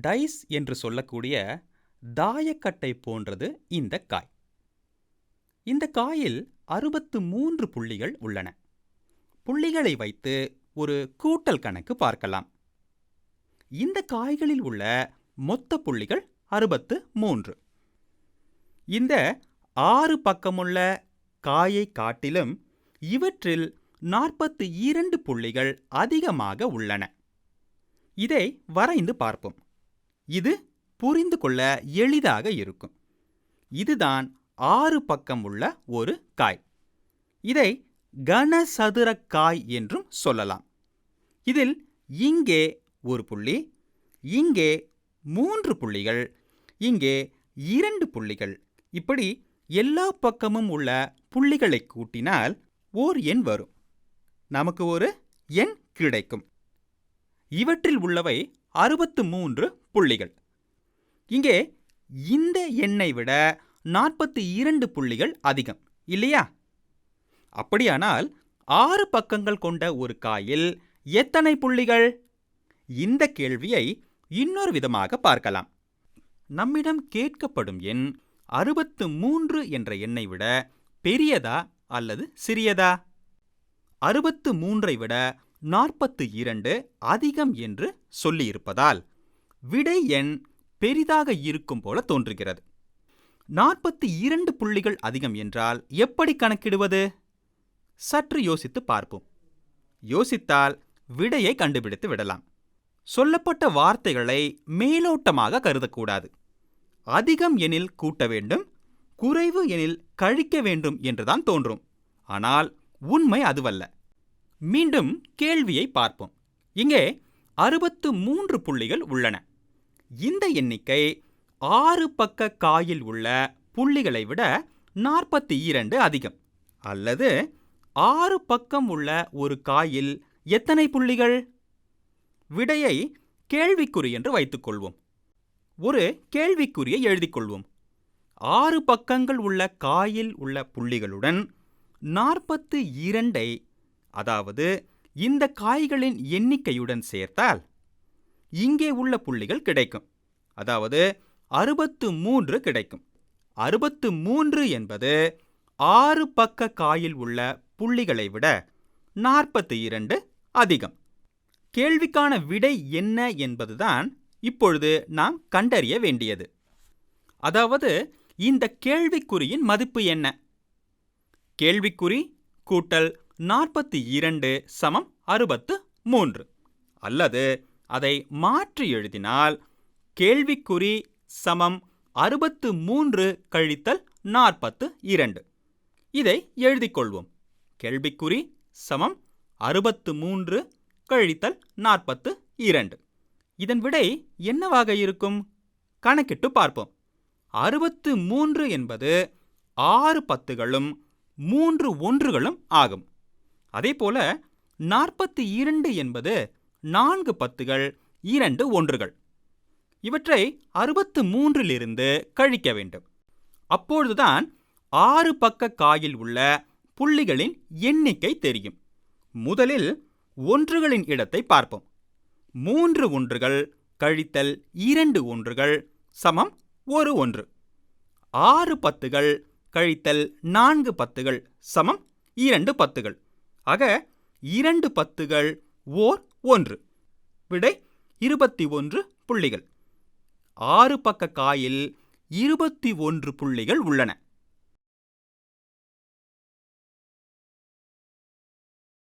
Dies என்று சொல்லக்கூடிய தாயக்கட்டை போன்றது இந்த காய். இந்த காயில் அறுபத்து மூன்று புள்ளிகள் உள்ளன. புள்ளிகளை வைத்து ஒரு கூட்டல் கணக்கு பார்க்கலாம். இந்த காய்களில் உள்ள மொத்த புள்ளிகள் அறுபத்து மூன்று. இந்த ஆறு பக்கமுள்ள காயை காட்டிலும் இவற்றில் நாற்பத்து இரண்டு புள்ளிகள் அதிகமாக உள்ளன. இதை வரைந்து பார்ப்போம். இது புரிந்து கொள்ள எளிதாக இருக்கும். இதுதான் ஆறு பக்கம் உள்ள ஒரு காய். இதை கனசதுர காய் என்றும் சொல்லலாம். இதில் இங்கே ஒரு புள்ளி இங்கே மூன்று புள்ளிகள் இங்கே இரண்டு புள்ளிகள். இப்படி எல்லா பக்கமும் உள்ள புள்ளிகளை கூட்டினால் ஓர் எண் வரும். நமக்கு ஒரு எண் கிடைக்கும். இவற்றில் உள்ளவை அறுபத்து மூன்று புள்ளிகள். இங்கே இந்த எண்ணை விட நாற்பத்தி இரண்டு புள்ளிகள் அதிகம் இல்லையா? அப்படியானால் ஆறு பக்கங்கள் கொண்ட ஒரு காயில் எத்தனை புள்ளிகள்? இந்த கேள்வியை இன்னொரு விதமாக பார்க்கலாம். நம்மிடம் கேட்கப்படும் எண் அறுபத்து மூன்று என்ற எண்ணை விட பெரியதா அல்லது சிறியதா? அறுபத்து மூன்றை விட நாற்பத்து இரண்டு அதிகம் என்று சொல்லியிருப்பதால் விடை எண் பெரிதாக இருக்கும் போல தோன்றுகிறது. நாற்பத்தி இரண்டு புள்ளிகள் அதிகம் என்றால் எப்படி கணக்கிடுவது? சற்று யோசித்து பார்ப்போம். யோசித்தால் விடையை கண்டுபிடித்து விடலாம். சொல்லப்பட்ட வார்த்தைகளை மேலோட்டமாக கருதக்கூடாது. அதிகம் எனில் கூட்ட வேண்டும் குறைவு எனில் கழிக்க வேண்டும் என்றுதான் தோன்றும். ஆனால் உண்மை அதுவல்ல. மீண்டும் கேள்வியை பார்ப்போம். இங்கே அறுபத்து மூன்று புள்ளிகள் உள்ளன. இந்த எண்ணிக்கை ஆறு பக்க காயில் உள்ள புள்ளிகளை விட நாற்பத்தி இரண்டு அதிகம். அல்லது ஆறு பக்கம் உள்ள ஒரு காயில் எத்தனை புள்ளிகள்? விடையை கேள்விக்குறி என்று வைத்துக்கொள்வோம். ஒரு கேள்விக்குறியை எழுதிக் கொள்வோம் ஆறு பக்கங்கள் உள்ள காயில் உள்ள புள்ளிகளுடன் நாற்பத்து இரண்டை அதாவது இந்த காய்களின் எண்ணிக்கையுடன் சேர்த்தால் இங்கே உள்ள புள்ளிகள் கிடைக்கும். அதாவது அறுபத்து மூன்று கிடைக்கும். அறுபத்து மூன்று என்பது ஆறு பக்க காயில் உள்ள புள்ளிகளை விட நாற்பத்தி இரண்டு அதிகம். கேள்விக்கான விடை என்ன என்பதுதான் இப்பொழுது நாம் கண்டறிய வேண்டியது. அதாவது இந்த கேள்விக்குறியின் மதிப்பு என்ன? கேள்விக்குறி கூட்டல் நாற்பத்தி இரண்டு சமம் அறுபத்து மூன்று. அல்லது அதை மாற்றி எழுதினால் கேள்விக்குறி சமம் அறுபத்து மூன்று கழித்தல் நாற்பத்து இரண்டு. இதை எழுதிக்கொள்வோம். கேள்விக்குறி சமம் அறுபத்து மூன்று கழித்தல் நாற்பத்து இரண்டு. இதன் விடை என்னவாக இருக்கும்? கணக்கிட்டு பார்ப்போம். அறுபத்து மூன்று என்பது ஆறு பத்துகளும் மூன்று ஒன்றுகளும் ஆகும். அதேபோல நாற்பத்தி இரண்டு என்பது நான்கு பத்துகள் இரண்டு ஒன்றுகள். இவற்றை அறுபத்து மூன்றிலிருந்து கழிக்க வேண்டும். அப்பொழுதுதான் ஆறு பக்க காயில் உள்ள புள்ளிகளின் எண்ணிக்கை தெரியும். முதலில் ஒன்றுகளின் இடத்தை பார்ப்போம். மூன்று ஒன்றுகள் கழித்தல் இரண்டு ஒன்றுகள் சமம் ஒரு ஒன்று. ஆறு பத்துகள் கழித்தல் நான்கு பத்துகள் சமம் இரண்டு பத்துகள். ஆக இரண்டு பத்துகள் ஓர் ஒன்று. விடை இருபத்தி ஒன்று புள்ளிகள். ஆறு பக்க காயில் இருபத்தி ஒன்று புள்ளிகள் உள்ளன.